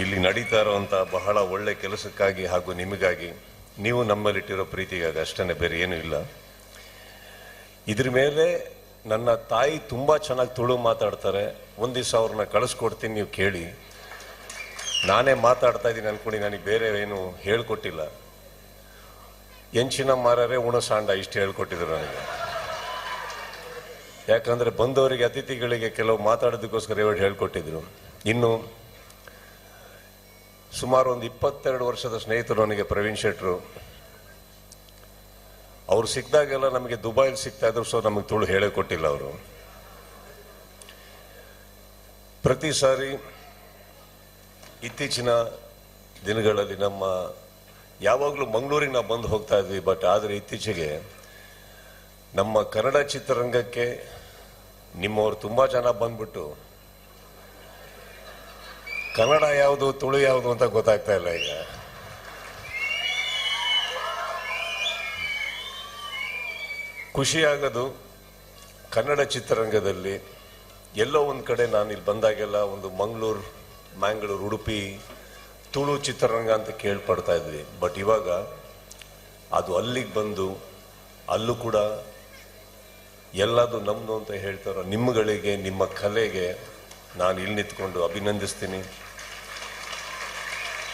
ಇಲ್ಲಿ ನಡೀತಾ ಇರುವಂಥ ಬಹಳ ಒಳ್ಳೆ ಕೆಲಸಕ್ಕಾಗಿ ಹಾಗೂ ನಿಮಗಾಗಿ ನೀವು ನಮ್ಮಲ್ಲಿಟ್ಟಿರೋ ಪ್ರೀತಿಗಾಗಿ ಅಷ್ಟೇ ಬೇರೆ ಏನೂ ಇಲ್ಲ. ಇದ್ರ ಮೇಲೆ ನನ್ನ ತಾಯಿ ತುಂಬ ಚೆನ್ನಾಗಿ ತುಳು ಮಾತಾಡ್ತಾರೆ. ಒಂದು ದಿವಸ ಅವ್ರನ್ನ ಕಳಿಸ್ಕೊಡ್ತೀನಿ, ನೀವು ಕೇಳಿ. ನಾನೇ ಮಾತಾಡ್ತಾ ಇದ್ದೀನಿ ಅನ್ಕೊಂಡು, ನನಗೆ ಬೇರೆ ಏನು ಹೇಳ್ಕೊಟ್ಟಿಲ್ಲ. ಎಂಚಿನ ಮಾರರೆ ಉಣಸಾಂಡ ಇಷ್ಟು ಹೇಳ್ಕೊಟ್ಟಿದ್ರು ನನಗೆ. ಯಾಕಂದ್ರೆ ಬಂದವರಿಗೆ, ಅತಿಥಿಗಳಿಗೆ ಕೆಲವು ಮಾತಾಡೋದಕ್ಕೋಸ್ಕರ ಇವರು ಹೇಳ್ಕೊಟ್ಟಿದ್ರು. ಇನ್ನು ಸುಮಾರು ಒಂದು ಇಪ್ಪತ್ತೆರಡು ವರ್ಷದ ಸ್ನೇಹಿತರು ನನಗೆ ಪ್ರವೀಣ್ ಶೆಟ್ರು. ಅವ್ರು ಸಿಕ್ಕಿದಾಗೆಲ್ಲ ನಮಗೆ ದುಬೈಲಿ ಸಿಗ್ತಾ ಇದ್ರು ಸೊ ನಮಗೆ ತುಳು ಹೇಳಿಕೊಟ್ಟಿಲ್ಲ ಅವರು. ಪ್ರತಿ ಸಾರಿ ಇತ್ತೀಚಿನ ದಿನಗಳಲ್ಲಿ ನಮ್ಮ, ಯಾವಾಗಲೂ ಮಂಗಳೂರಿಗೆ ನಾವು ಬಂದು ಹೋಗ್ತಾ ಇದ್ವಿ ಬಟ್ ಆದರೆ ಇತ್ತೀಚೆಗೆ ನಮ್ಮ ಕನ್ನಡ ಚಿತ್ರರಂಗಕ್ಕೆ ನಿಮ್ಮವರು ತುಂಬ ಜನ ಬಂದ್ಬಿಟ್ಟು ಕನ್ನಡ ಯಾವುದು, ತುಳು ಯಾವುದು ಅಂತ ಗೊತ್ತಾಗ್ತಾ ಇಲ್ಲ ಈಗ. ಖುಷಿಯಾಗೋದು ಕನ್ನಡ ಚಿತ್ರರಂಗದಲ್ಲಿ ಎಲ್ಲೋ ಒಂದು ಕಡೆ ನಾನು ಇಲ್ಲಿ ಬಂದಾಗೆಲ್ಲ ಒಂದು ಮಂಗಳೂರು, ಮ್ಯಾಂಗಳೂರು, ಉಡುಪಿ, ತುಳು ಚಿತ್ರರಂಗ ಅಂತ ಕೇಳ್ಪಡ್ತಾ ಇದ್ವಿ. ಬಟ್ ಇವಾಗ ಅದು ಅಲ್ಲಿಗೆ ಬಂದು ಅಲ್ಲೂ ಕೂಡ ಎಲ್ಲದು ನಮ್ಮದು ಅಂತ ಹೇಳ್ತಾರೋ ನಿಮ್ಮಗಳಿಗೆ ನಿಮ್ಮ ಕಲೆಗೆ ನಾನು ಇಲ್ಲಿ ನಿಂತ್ಕೊಂಡು ಅಭಿನಂದಿಸ್ತೀನಿ.